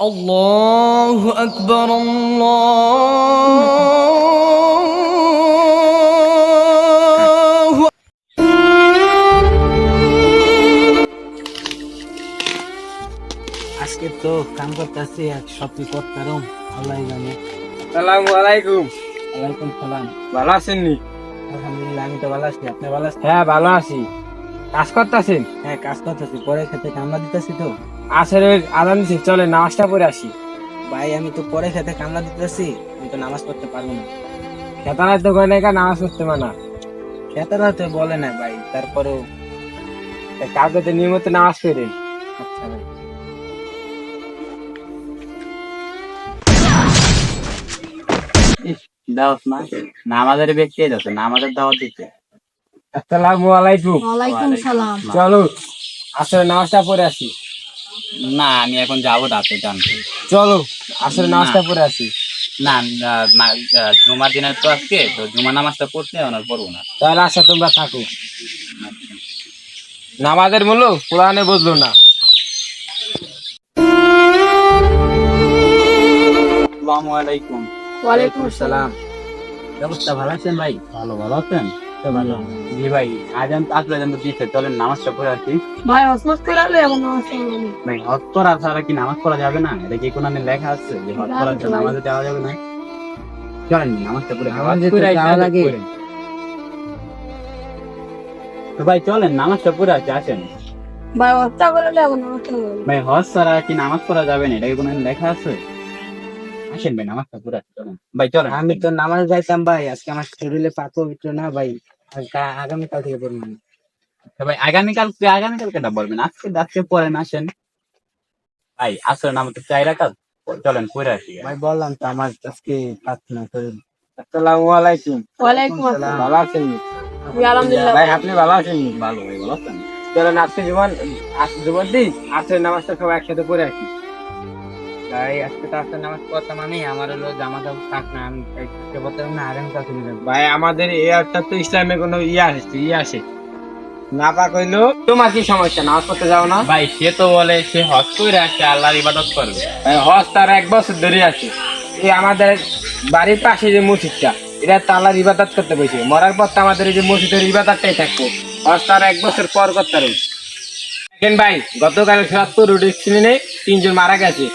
الله أكبر الله আজকে তো কাম করতেছি এক সবজি করতাম আল্লাহ জানে সালামু আলাইকুম ওয়ালাইকুম সালাম ভালো আছেন নি আলহামদুলিল্লাহ আমি তো ভালো আছি আপনি ভালো আছেন হ্যাঁ ভালো আছি কাজ করতেছেন হ্যাঁ কাজ করতেছি পরে খেতে কামলা দিতেছি তো আসরের আদান দিচ্ছি চলে নামাজটা পড়ে আসি। ভাই আমি তো পরে খেতে কামলা দিতেছি আমি তো নামাজ পড়তে পারব না। খেতানা তো করে নাকি নামাজ পড়তে মানা। খেতারা তো বলে না ভাই তারপরেও কাউকে তো নিয়মিত নামাজ পড়ে। আচ্ছা ভাই। না? নামাজের ব্যক্তি নামাজের দাওয়াত দিচ্ছে আসসালামু আলাইকুম। ওয়ালাইকুম সালাম। চলো আসলে নামাজটা পরে আসি। না আমি এখন যাব রাতে জানতে। চলো আসলে নামাজটা পরে আসি। না না, জুমার দিনের তো আজকে তো জুমা নামাজটা পড়তে ওনার পড়ব না। তাহলে আসা তোমরা থাকো। নামাজের মূল্য কোরআনে বুঝলো না। আসসালামু আলাইকুম। ওয়ালাইকুম সালাম ব্যবস্থা ভালো আছেন ভাই? ভালো ভালো আছেন? ভালো। জি ভাই আজান আসলে আজান তো দিচ্ছে চলেন নামাজটা পড়ে আসি। ভাই হসমত করে আলে এবং নামাজ ভাই হজ করা ছাড়া কি নামাজ পড়া যাবে না? এটা কি কোনো লেখা আছে যে হজ করা জানি তো ভাই। নামাজে যাওয়া যাবে না? চলেন নামাজটা পড়ে আসি। নামাজে তো পড়ে আসি, যাওয়া লাগে। তো ভাই চলেন নামাজটা পড়ে আসি আসেন। ভাই হজ ছাড়া কি নামাজ পড়া যাবে না? এটা কি কোনো লেখা আছে? আসেন ভাই নামাজটা পড়ে আসি ভাই চলেন। আমি তো নামাজ যাইতাম ভাই আজকে আমার শরীরে পবিত্র না ভাই আগামীকাল থেকে পড়ব ভাই আগামীকাল আগামীকাল কেটা বলবেন আজকে আজকে পড়েন আসেন। ভাই আসলে নাম তো চাই রাখাল চলেন পড়ে আসি। ভাই বললাম তো আমার আজকে পাচ্ছি না শরীর আসসালামু আলাইকুম। ওয়ালাইকুম আসসালাম। ভালো আছেন? আলহামদুলিল্লাহ। ভাই আপনি ভালো আছেন? ভালো ভাই ভালো আছেন। চলেন আজকে জীবন আজকে জীবন দিন আসলে নামাজটা সবাই একসাথে পড়ে আসি। ভাই আজকে তো আসলে নামাজ পড়তাম আমি আমার হলো জামা কাপড় থাক না আমি থাকতে পারতাম না আগামীকাল থেকে যাব। ভাই আমাদের এই একটা তো ইসলামে কোনো ইয়ে আসছে ইয়ে আসে। না পাক হইল তোমার কি সমস্যা? নামাজ পড়তে যাও না? ভাই সে তো বলে সে হজ করে আসছে আল্লাহর ইবাদত করবে। ভাই হজ তার এক বছর ধরে আছে। এই আমাদের বাড়ির পাশে যে মসজিদটা এটা তালার ইবাদত করতে বসে। মরার পর তো আমাদের এই যে মসজিদের ইবাদতটাই থাকব। হজ তার এক বছর পর করতে দেখেন ভাই? গতকাল সত্তর রোড অ্যাক্সিডেন্টে তিনজন মারা গেছে।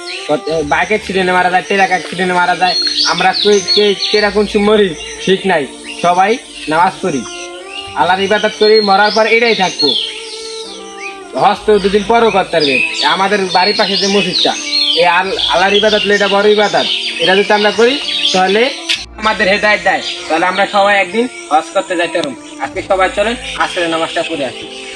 বাইক অ্যাক্সিডেন্টে মারা যায়, ট্রাক অ্যাক্সিডেন্টে মারা যায়। আমরা কে কে কোন সময় মরি, ঠিক নাই। সবাই নামাজ পড়ি। আল্লাহর ইবাদত করি, মরার পর এটাই থাকব। হজ তো দুদিন পরও করতে পারবে। আমাদের বাড়ির পাশে যে মসজিদটা এই আল- আল্লাহর ইবাদত এটা বড় ইবাদত। এটা যদি আমরা করি, তাহলে আমাদের হেদায়ত দেয়। তাহলে আমরা সবাই একদিন হজ করতে যাইতে পারব। আজকে সবাই চলেন আসলে নামাজটা পড়ে আসি।